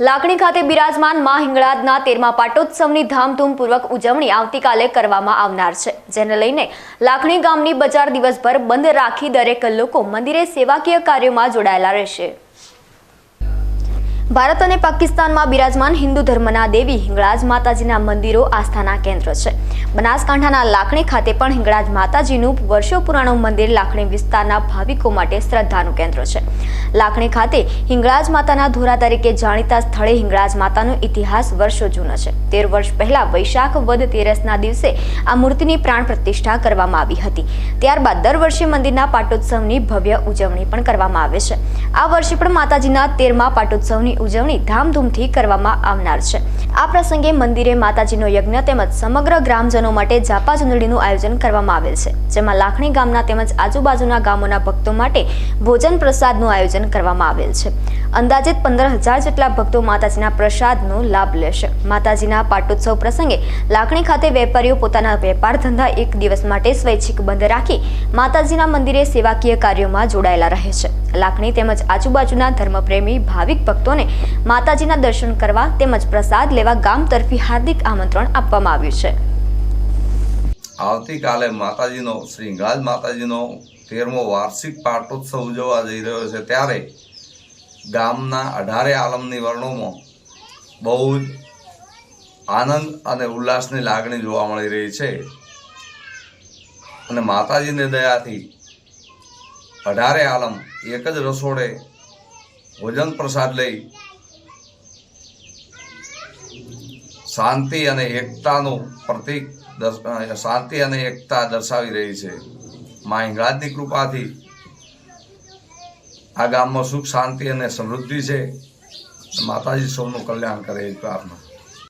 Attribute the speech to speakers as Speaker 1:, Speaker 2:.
Speaker 1: લાકડી ખાતે બિરાજમાન મા હિંગળાજના તેરમા પાટોત્સવની ધામધૂમપૂર્વક ઉજવણી આવતીકાલે કરવામાં આવનાર છે, જેને લઈને લાખણી ગામની બજાર દિવસભર બંધ રાખી દરેક લોકો મંદિરે સેવાકીય કાર્યોમાં જોડાયેલા રહેશે. ભારત અને પાકિસ્તાનમાં બિરાજમાન હિન્દુ ધર્મના દેવી હિંગળાજ માતાજીના મંદિરો આસ્થાના કેન્દ્ર છે. બનાસકાંઠાના લાખણી ખાતે પણ હિંગળાજ માતાજીનું વર્ષો પુરાણું મંદિર લાખણી વિસ્તારના ભાવિકો માટે શ્રદ્ધાનું કેન્દ્ર છે. લાખણી ખાતે હિંગળાજ માતાના ધોરા તરીકે જાણીતા સ્થળે હિંગળાજ માતાનો ઇતિહાસ વર્ષો જૂનો છે. તેર વર્ષ પહેલા વૈશાખ વદ તેરસના દિવસે આ મૂર્તિની પ્રાણ પ્રતિષ્ઠા કરવામાં આવી હતી. ત્યારબાદ દર વર્ષે મંદિરના પાટોત્સવની ભવ્ય ઉજવણી પણ કરવામાં આવે છે. આ વર્ષે પણ માતાજીના તેરમા પાટોત્સવની ઉજવણી ધામધૂમથી કરવામાં આવનાર છે. આ પ્રસંગે મંદિરે માતાજીનો યજ્ઞ તેમજ સમગ્ર ગ્રામજનો માટે જાપા ચૂંદડીનું આયોજન કરવામાં આવેલ છે, જેમાં લાખણી ગામના તેમજ આજુબાજુના ગામોના ભક્તો માટે ભોજન પ્રસાદનું આયોજન કરવામાં આવેલ છે. અંદાજિત પંદર હજાર જેટલા ભક્તો માતાજીના પ્રસાદનો લાભ લેશે. માતાજીના પાટોત્સવ પ્રસંગે લાખણી ખાતે વેપારીઓ પોતાના વેપાર ધંધા એક દિવસ માટે સ્વૈચ્છિક બંધ રાખી માતાજીના મંદિરે સેવાકીય કાર્યોમાં જોડાયેલા રહે છે. લાખણી તેમજ આજુબાજુના ધર્મપ્રેમી, ભાવિક ભક્તોને માતાજીના દર્શન કરવા તેમજ પ્રસાદ લેવા ગામ તરફી હાર્દિક આમંત્રણ આપવામાં આવ્યું છે.
Speaker 2: આવતીકાલે માતાજીનો શ્રી માતાજીનો તેરમો વાર્ષિક પાટોત્સવ ઉજવવા જઈ રહ્યો છે. ત્યારે ગામના અઢારે આલમની વર્ણોમાં બહુ જ આનંદ અને ઉલ્લાસની લાગણી જોવા મળી રહી છે. અને માતાજીની દયાથી અઢારે આલમ, એક જ રસોડે ભોજન પ્રસાદ લઈ શાંતિ અને એકતાનું પ્રતીક શાંતિ અને એકતા દર્શાવી રહી છે. મા હિંગળાજની કૃપાથી આ ગામમાં સુખ, શાંતિ અને સમૃદ્ધિ છે. માતાજી સૌનું કલ્યાણ કરે એ પ્રાર્થના.